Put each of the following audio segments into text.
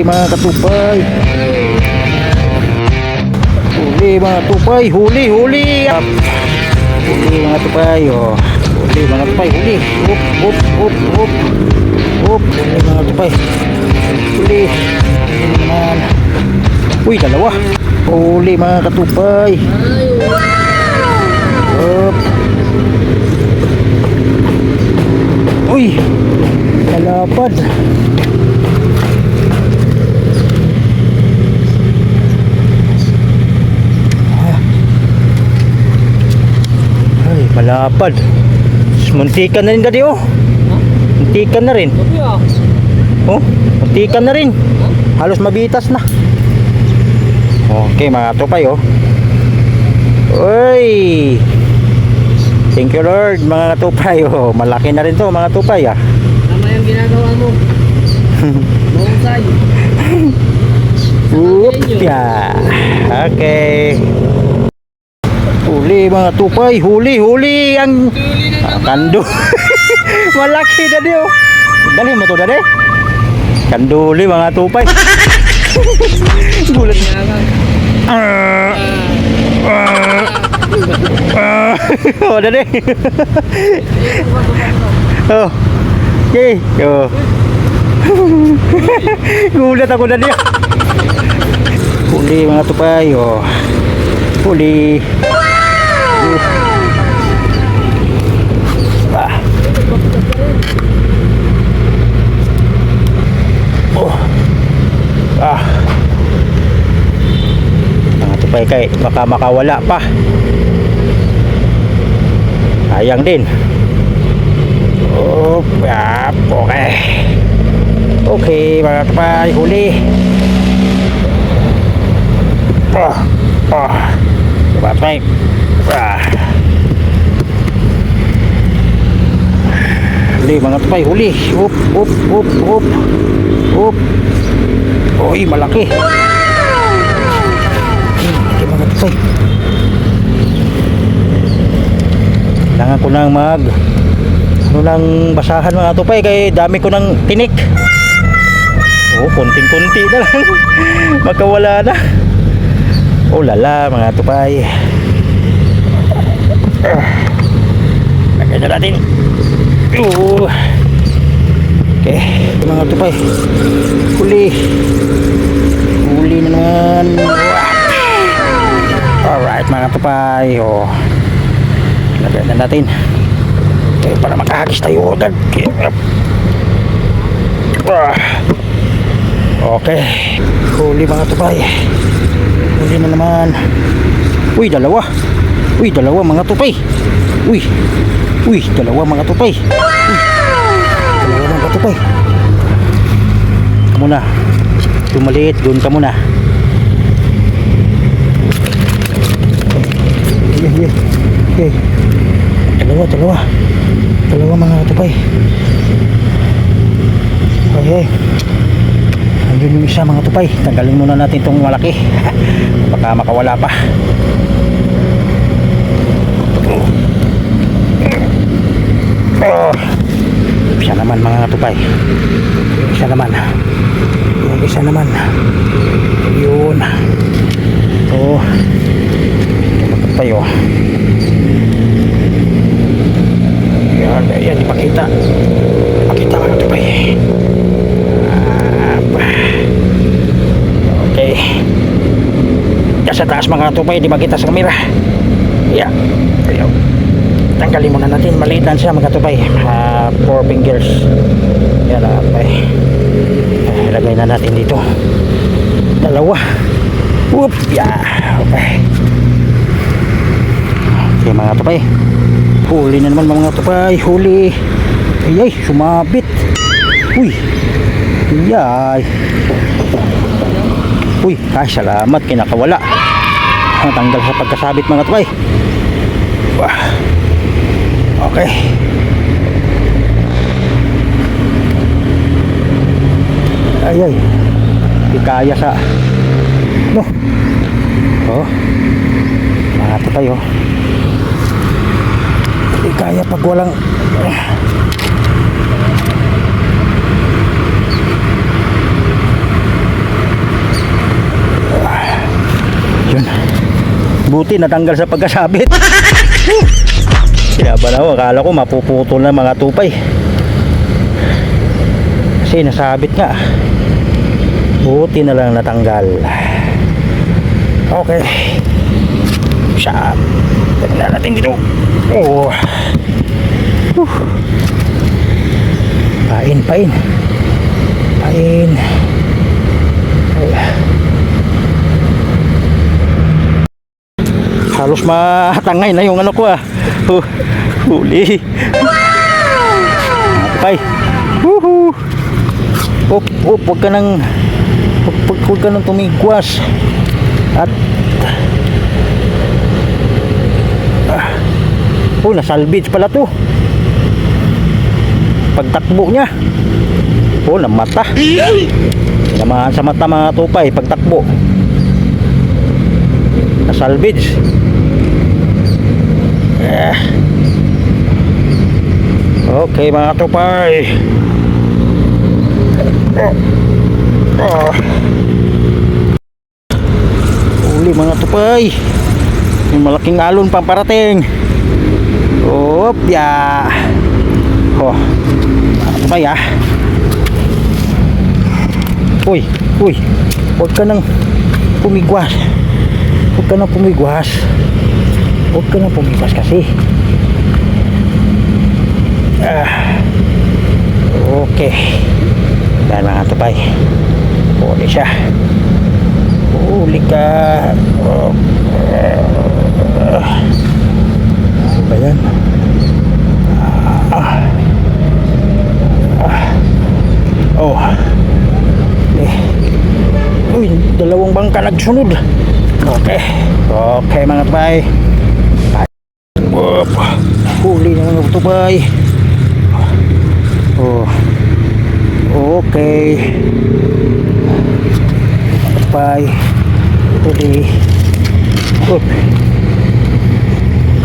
Huli mga katupay. Huli mga tupay. Huli, huli. Huli mga tupay. Oh. Huli mga tupay. Huli. Up, up, up, up. Up. Huli mga tupay. Huli. Huli naman. Uy, dalawa. Huli mga katupay. Up. Uy, kalapad. Ay, malapad. Muntikan na rin dati oh. Muntikan na rin. Oh, muntikan na rin. Halos mabitas na. Okay, mga tupay oh. Uy! Thank you Lord, mga tupay oh. Malaki na rin to, mga tupay ah. Tama yung ginagawa mo. Mahusay. Oop, yeah. Okay. Huli mga tupay, huli, huli ang ah, kando. Malaki na di oh. Dali mo to dali. Kanduli mga tupay. Gulat. Ah. Ah. Oh, dali. oh. Okay. Oh. Gulat ako dali. Huli mga tupay, oh. Huli. Ah. Tupay kay baka makawala pa. Sayang din. Oh, yap, okay. Okay, mga tupay, huli. Ah, ah. Diba, tupay? Ah. Huli, mga tupay, huli. Up, up, up, up. Up. Uy, malaki. Malaki, Kailangan ko nang mag ano lang basahan mga tupay kay dami ko ng tinik. Oh, konting-konti na lang. Magkawala na. Oh lala mga tupay. Lagyan na natin. Okay, mga tupay. Huli. Huli na naman. Alright mga tupay. Oh. Lagyan na natin. Okay, para makahagis tayo agad. Ah. Okay. Huli mga tupay. Huli na naman. Uy, dalawa. Uy, dalawa mga tupay. Uy. Uy, dalawa mga tupay. Uy. Dalawa mga tupay. Muna. Tumaliit, doon ka muna. Yeah, yeah. Okay. Dalawa, dalawa. Dalawa mga tupay. Okay. Andun yung isa mga tupay. Tanggalin muna natin itong malaki. Baka makawala pa. Oh. Isa naman mga tupay. Isa naman. Yung isa naman. Yun. Oh. Mga tupay oh. Yan, yan, ipakita. Ipakita mga tupay. Apa. Okay. Yan sa taas mga tupay, di makita sa kamera. Yeah. Ayaw. Tanggalin muna natin. Maliit lang siya mga tupay. Uh, four fingers. Yan mga tupay. Eh, Ilagay na natin dito. Dalawa. Whoop. Yeah. Okay. Okay mga tupay. Huli na naman mga tupay. Huli. Ay ay, sumabit. Uy. Yay. Uy, ay salamat kinakawala. Tanggal sa pagkasabit mga tupay. Wah. Okay. Ay ay. Di kaya sa No. Oh. Mga tupay oh pag walang yun. Buti natanggal sa pagkasabit. Sinaban ako akala ko mapuputol na mga tupay. Kasi nasabit nga. Buti na lang natanggal. Okay. Siya tignan natin dito. Oh. Whew. Pain, pain. Pain. Ay. Halos matangay na yung ano ko ah. Hu- Huli. Okay. Woohoo. Up, up, huwag ka nang huwag, huwag, huwag ka nang tumigwas. At ah, oh, nasalvage pala to. Pagtakbo niya. Oh, namata. Tinamaan sa mata mga tupay, pagtakbo. Nasalvage. Eh. Okay mga tupay. Oh. Uli mga tupay. May malaking alon pang parating. Op, ya. Oh. Tupay ah. Uy, uy. Huwag ka nang pumigwas. Huwag ka nang pumigwas. Huwag ka nang pumigwas kasi. Ah. Okay. Dahil mga tupay. Huli siya. Huli ka. Oh. Ah. Ano ba yan? Ah. Ah. Oh. Eh. Uy, dalawang bangka nagsunod. Okay. Okay mga tupay. Up. Huli na mga tupay. Oh. Okay. Tupay. Huli. Up.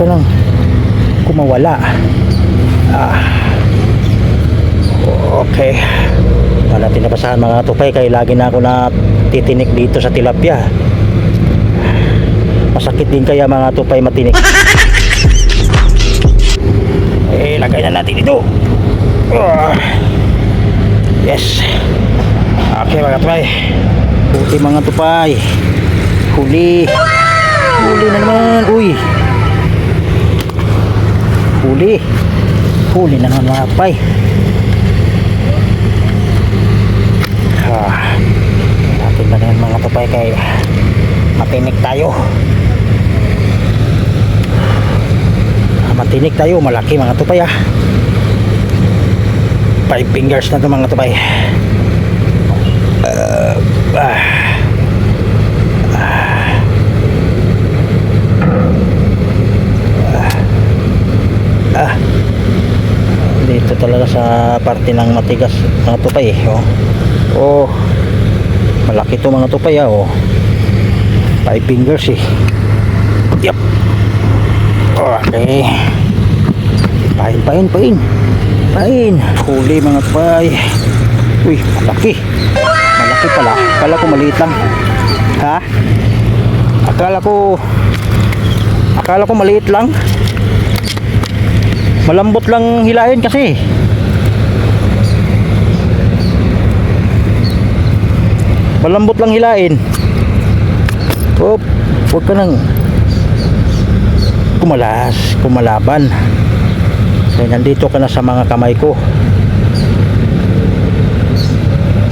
Lang. Kumawala. Ah. Okay. Wala tinapasahan mga tupay kaya lagi na ako na titinik dito sa tilapia. Masakit din kaya mga tupay matinik. eh, lagay na natin dito. Ah. Yes. Okay mga tupay. Huli mga tupay. Huli. Huli na naman. Uy. Huli. Huli na naman mga tupay. Ah, natin na yan mga tupay kay matinik tayo Ah, matinik tayo malaki mga tupay ah five fingers na to mga tupay Ah, ah. Ah. Ah. dito talaga sa parte ng matigas mga tupay eh oh. Oh, malaki to mga tupay ah, oh. Five fingers eh. Yup. Okay. Pain, pain, pain. Pain. Huli mga tupay. Uy, malaki. Malaki pala. Akala ko maliit lang. Ha? Akala ko Akala ko maliit lang. Malambot lang hilahin kasi. Malambot lang hilain. Op, huwag ka nang kumalas, kumalaban. Kasi nandito ka na sa mga kamay ko.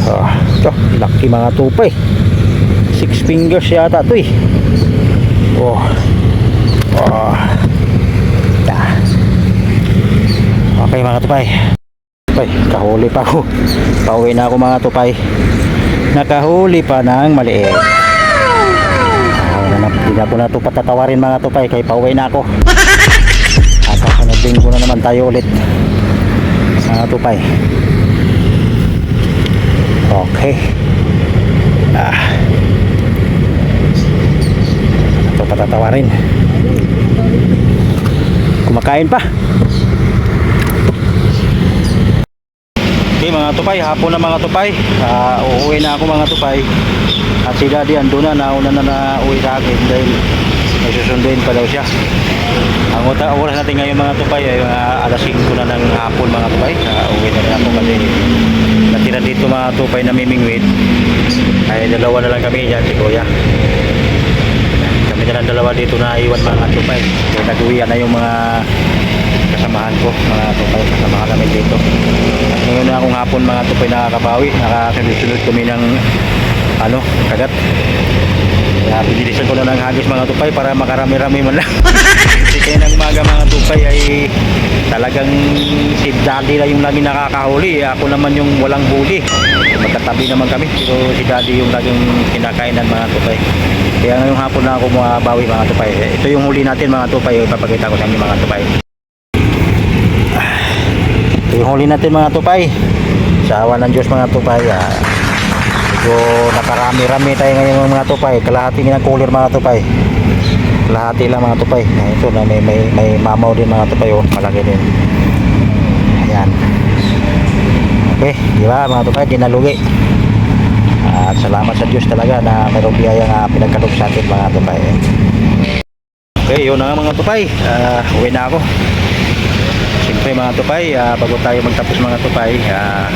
Ah, ito, laki mga tupay. Six fingers yata ito eh. Oh. Oh okay mga tupay. Tupay, kahuli pa ako. Pauwi na ako mga tupay nakahuli pa ng maliit. Ah, na, hindi na ko na ito patatawarin mga tupay. Kay pauwi na ako. At kasunod linggo na naman tayo ulit mga tupay. Okay. Ah. Ito patatawarin. Kumakain pa Okay mga tupay, hapon na mga tupay. Ah, uuwi na ako mga tupay. At si Daddy ando na, nauna na na uwi sa akin dahil May susunduin pa daw siya. Ang oras natin ngayon mga tupay ay mga alas 5 na ng hapon mga tupay. Nakauwi na rin ako kasi natira dito mga tupay na mimingwit. Ay dalawa na lang kami dyan si Kuya. Kami na lang dalawa dito na iwan mga tupay. Kaya nag-uwian na yung mga kasamahan ko, mga tupay, kasama kami dito. At ngayon na akong hapon mga tupay nakakabawi, nakasunod kami ng ano, kagat. Kaya pinilisan ko na ng hagis mga tupay para makarami-rami man lang. Kasi kaya ng umaga mga tupay ay talagang si daddy lang yung lagi nakakahuli. Ako naman yung walang huli. Magkatabi naman kami. Pero si daddy yung laging kinakainan mga tupay. Kaya ngayong hapon na ako mabawi mga tupay. Ito yung huli natin mga tupay. Ipapakita ko sa inyo mga tupay. Ito yung huli natin mga tupay. Sa awa ng Diyos mga tupay. Ah, medyo nakarami-rami tayo ngayon mga tupay. Kalahati ng cooler mga tupay. Kalahati lang mga tupay. Ah, Ito na may, may, may mamaw din mga tupay. Oh. Malaki din. Ayan. Okay, di ba mga tupay? Dinalugi. At salamat sa Diyos talaga na mayroong biyaya nga pinagkalog sa atin mga tupay. Okay, yun na mga tupay. Ah, uwi na ako. Siyempre mga tupay, ah, bago tayo magtapos mga tupay, ah,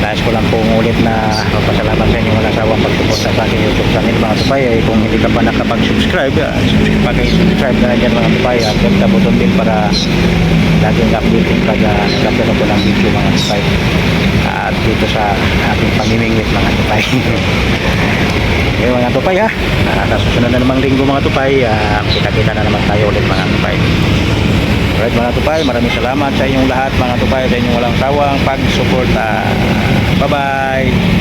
nais ko lang pong ulit na magpasalamat sa inyo walang sawang pagsuporta sa aking YouTube channel mga tupay. Ay, kung hindi ka pa nakapag-subscribe, ah, subscribe pa kayo, subscribe na dyan mga tupay. At click the din para laging updated pag uh, nagkakaroon ko ng video mga tupay. At dito sa ating pamimingwit mga tupay. Okay mga tupay ha. Uh, sa susunod na namang linggo mga tupay, ah, kita-kita na naman tayo ulit mga tupay. Alright mga tupay, maraming salamat sa inyong lahat mga tupay, sa inyong walang sawang pag-suporta. Bye-bye!